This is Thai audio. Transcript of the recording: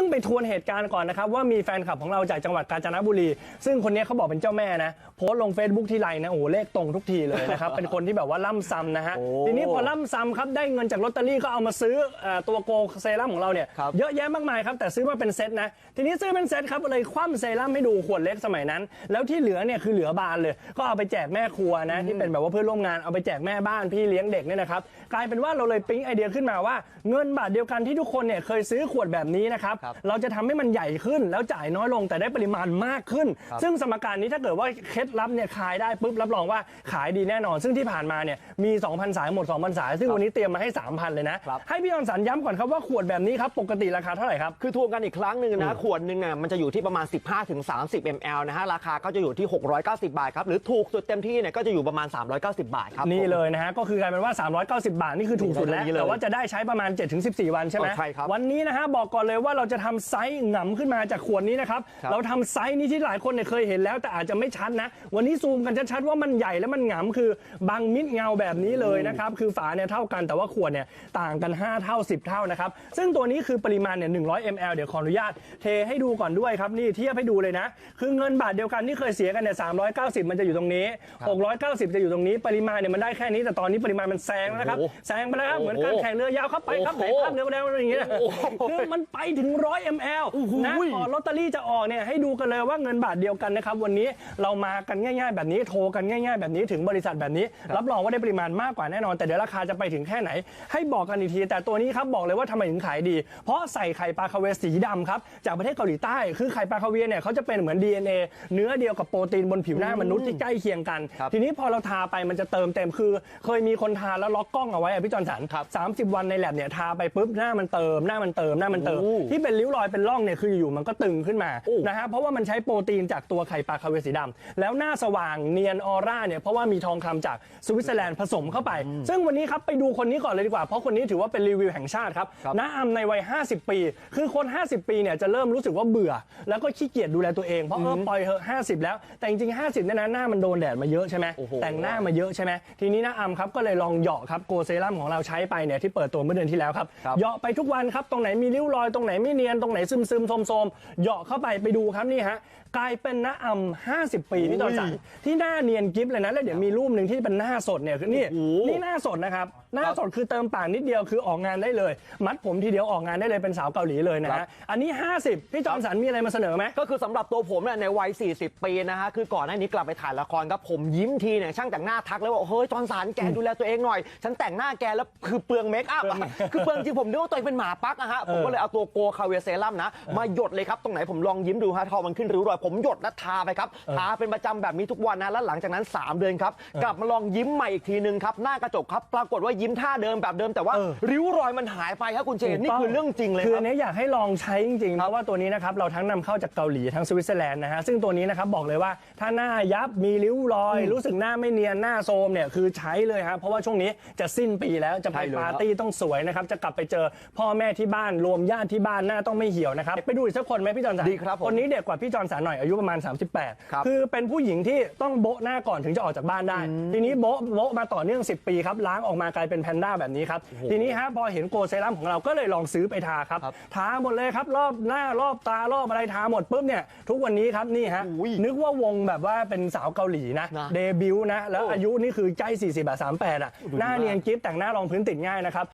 ซึ่งไปทวนเหตุการณ์ก่อนนะครับ ว่ามีแฟนคลับของเราจากจังหวัดกาญจนบุรี ซึ่งคนนี้เขาบอกเป็นเจ้าแม่นะ โพสต์ลง Facebook ที่ไรนะโอ้โหเลขตรงทุกทีเลยนะครับ เป็นคนที่แบบว่าล่ำซ้ำนะฮะ โอ้ทีนี้พอล่ำซ้ำครับได้เงินจากลอตเตอรี่ก็เอามาซื้อเอ่อตัวโกเซรั่มของเราเนี่ยครับ เยอะแยะมากมายครับแต่ซื้อมาเป็นเซตนะทีนี้ซื้อเป็นเซตครับเลยคว่ำเซรั่มให้ดูขวดเล็กสมัยนั้น แล้วที่เหลือเนี่ยคือเหลือบานเลย ก็เอาไปแจกแม่ครัวนะที่เป็นแบบว่าเพื่อนร่วมงานเอาไปแจกแม่บ้านพี่เลี้ยงเด็กเนี่ยนะครับกลายเป็นว่าเราเลยปิ๊งไอเดียขึ้นมาว่าเงินบาทเดียวกันที่ทุกคนเนี่ยเคยซื้อขวดแบบนี้นะครับ ครับเราจะทำให้มันใหญ่ขึ้นแล้วจ่ายน้อยลงแต่ได้ปริมาณมากขึ้น ครับซึ่งสมการนี้ถ้าเกิดว่าเคล็ดลับเนี่ยขายได้ปุ๊บรับรองว่าขายดีแน่นอน ซึ่งที่ผ่านมาเนี่ยมี 2,000 สายหมด 2,000 สาย ซึ่งวันนี้เตรียมมาให้ 3,000 เลยนะ ครับ ให้พี่ออนสันย้ำก่อนครับว่าขวดแบบนี้ครับปกติราคาเท่าไหร่ครับ คือทวงกันอีกครั้งหนึ่งนะ ขวดหนึ่งอะมันจะอยู่ที่ประมาณ 15ถึง30 ml นะฮะ ราคาก็จะอยู่ที่ 690 บาทครับ หรือถูกสุดเต็มที่เนี่ยก็จะอยู่ประมาณ 390 บาทครับนี่ผมเลยนะฮะ ก็คือกลายเป็นว่า 390 บาท นี่คือถูกสุดแล้ว นี่เลยแต่ว่าจะได้ใช้ประมาณ 7-14 วันใช่ไหมอ๋อใช่ครับ วันนี้นะฮะบอกก่อนเลยว่าเราจะทำไซส์หงำขึ้นมาจากขวดนี้นะครับครับเราทำไซส์นี้ที่หลายคนเนี่ยเคยเห็นแล้ว แต่อาจจะไม่ชัดนะ วันนี้ซูมกันชัดๆว่ามันใหญ่และมันหงำคือบังมิดเงาแบบนี้เลยนะครับ คือฝาเนี่ยเท่ากันแต่ว่าขวดเนี่ยต่างกัน 5 เท่า 10 เท่านะครับ ซึ่งตัวนี้คือปริมาณเนี่ย100 ml เดี๋ยวขออนุญาตเทให้ดูก่อนด้วยครับนี่เทียบให้ดูเลยนะ คือเงินบาทเดียวกันที่เคยเสียกันเนี่ย390 มันจะอยู่ตรงนี้ 690 จะอยู่ตรงนี้ปริมาณเนี่ยมันได้แค่นี้แต่ตอนนี้ปริมาณมันแซงแล้วนะครับโอ้โหแซงไปแล้วครับเหมือนการแข่งเรือยาวครับไปครับไหนโอ้โหภาพเร็วแล้วอะไรอย่างเงี้ยโอ้โหคือมันไปถึง100 ml นะก่อนลอตเตอรี่จะออกเนี่ยให้ดูกันเลยว่าเงินบาทเดียวกันนะครับวันนี้เรามากันง่าย ๆ แบบนี้โทรกันง่าย ๆ แบบนี้ถึงบริษัทแบบนี้ รับรองว่าได้ปริมาณมากกว่าแน่นอน แต่เดี๋ยวราคาจะไปถึงแค่ไหน ให้บอกกันอีกที แต่ตัวนี้ครับบอกเลยว่าทำไมถึงขายดี เพราะใส่ไข่ปลาคาเวยร์สีดำครับจากประเทศเกาหลีใต้คือไข่ปลาคาเวียร์เนี่ยเขาจะเป็นเหมือน DNA เนื้อเดียวกับโปรตีนบนผิวหน้ามนุษย์ที่ใกล้เคียงกันครับทีนี้พอเราทาไปมันจะเติมเต็มคือ เคยมีคนทาแล้วล็อกกล้องเอาไว้อะพี่จอนสันครับ30วันในแลบเนี่ยทาไปปุ๊บหน้ามันเติมหน้ามันเติมหน้ามันเติมโอ้ที่เป็นริ้วรอยเป็นร่องเนี่ยคืออยู่ๆมันก็ตึงขึ้นมาโอ้ นะฮะเพราะว่ามันใช้โปรตีนจากตัวไข่ปลาคาเวียร์สีดำแล้วหน้าสว่างเนียนออร่าเนี่ยเพราะว่ามีทองคำจากสวิตเซอร์แลนด์ผสมเข้าไป ซึ่งวันนี้ครับไปดูคนนี้ก่อนเลยดีกว่า เพราะคนนี้ถือว่าเป็นรีวิวแห่งชาติครับครับ น้าอำในวัย 50 ปี คือคน 50 ปีเนี่ยจะเริ่มรู้สึกว่าเบื่อ แล้วก็ขี้เกียจดูแลตัวเองเพราะเออปล่อยเหอะ50 แล้ว แต่จริงๆ50เนี่ยนะหน้ามันโดนแดดมาเยอะใช่ไหมโอ้โห แต่งหน้า มาเยอะใช่ไหมทีนี้น้าอำครับก็เลยลองเหยาะครับโกเซรั่มของเราใช้ไปเนี่ยที่เปิดตัวเมื่อเดือนที่แล้วครับครับ เหยาะไปทุกวันครับตรงไหนมีริ้วรอยตรงไหนไม่เนียนตรงไหนซึมซึมๆโทมๆเหยาะเข้าไปไปดูครับนี่ฮะกลายเป็นน้าอำ50 ปีพี่ตอนสันที่หน้าเนียนกิฟเลยนะแล้วเดี๋ยวมีรูปหนึ่งที่เป็นหน้าสดเนี่ยคือนี่โอ้โหนี่หน้าสดนะครับหน้าสดคือเติมปากนิดเดียวคือออกงานได้เลย มัดผมทีเดียวออกงานได้เลยเป็นสาวเกาหลีเลยนะครัฮะบอันนี้ 50 พี่จอมสันมีอะไรมาเสนอไหมก็คือสำหรับตัวผมเนี่ยในวัย 40 ปีนะฮะคือก่อนหน้านี้กลับไปถ่ายละครครับผมยิ้มทีเนี่ยช่างแต่งหน้าทักเลยว่าเฮ้ยจอห์นสันแกดูแลตัวเองหน่อย ฉันแต่งหน้าแกแล้วคือเปลืองเมคอัพอะคือเปลืองจริงผมนึกว่าตัวเองเป็นหมาปักอะฮะผมก็เลยเอาตัวโกคาเวียเซรั่มนะ มาหยดเลยครับ ตรงไหนผมลองยิ้มดูฮะทอมันขึ้นริ้วรอย ผมหยดแล้วทาไปครับ ทาเป็นประจำแบบนี้ทุกวันนะ แล้วหลังจากนั้น 3 เดือนครับ กลับมาลองยิ้มใหม่อีกทีนึงครับ หน้ากระจกครับ ปรากฏว่ายิ้มท่าเดิมแบบเดิมแต่ว่า เออ ริ้วรอยมันหายไปครับคุณเจน นี่คือเรื่องจริงเลยคือครัอับ นนี้อยากให้ลองใช้จริงๆ เพราะว่าตัวนี้นะครับเราทั้งนำเข้าจากเกาหลีทั้งสวิตเซอร์แลนด์นะฮะซึ่งตัวนี้นะครับบอกเลยว่าถ้าหน้ายับมีริ้วรอย รู้สึกหน้าไม่เนียนหน้าโทรมเนี่ยคือใช้เลยครับเพราะว่าช่วงนี้จะสิ้นปีแล้วจะไปใช่เลยปาร์ตี้ต้องสวยนะครับจะกลับไปเจอพ่อแม่ที่บ้านรวมญาติที่บ้านหน้าต้องไม่เหี่ยวนะครับ ไปดูอีกสักคนไหมพี่จอนสันดีครับผมคนนี้เด็กกว่าพี่จอนสันหน่อยอายุประมาณครับ38คือเป็นผู้หญิงที่ต้องโบ๊ะหน้าก่อนถึงจะออกจากบ้านได้ ทีนี้โบ๊ะโบ๊ะมาต่อเนื่อง 10 ปีครับล้างออกมากลายเป็นแพนด้าแบบนี้ครับทีนี้ฮะพอเห็นโกเซรั่มของเราก็เลยลองซื้อไปทาครับครับทาหมดเลยครับรอบหน้ารอบตารอบอะไรทาหมดปุ๊บเนี่ยทุกวันนี้ครับนี่ฮะอุ้ยนึกว่าวงแบบว่าเป็นสาวเกาหลีนะนะเดบิวต์นะแล้วโอ้อายุนี่คือใกล้40แบบ38อะดูดีหน้ามากเนียน กิฟแต่งหน้ารองพื้นติดง่ายนะครับ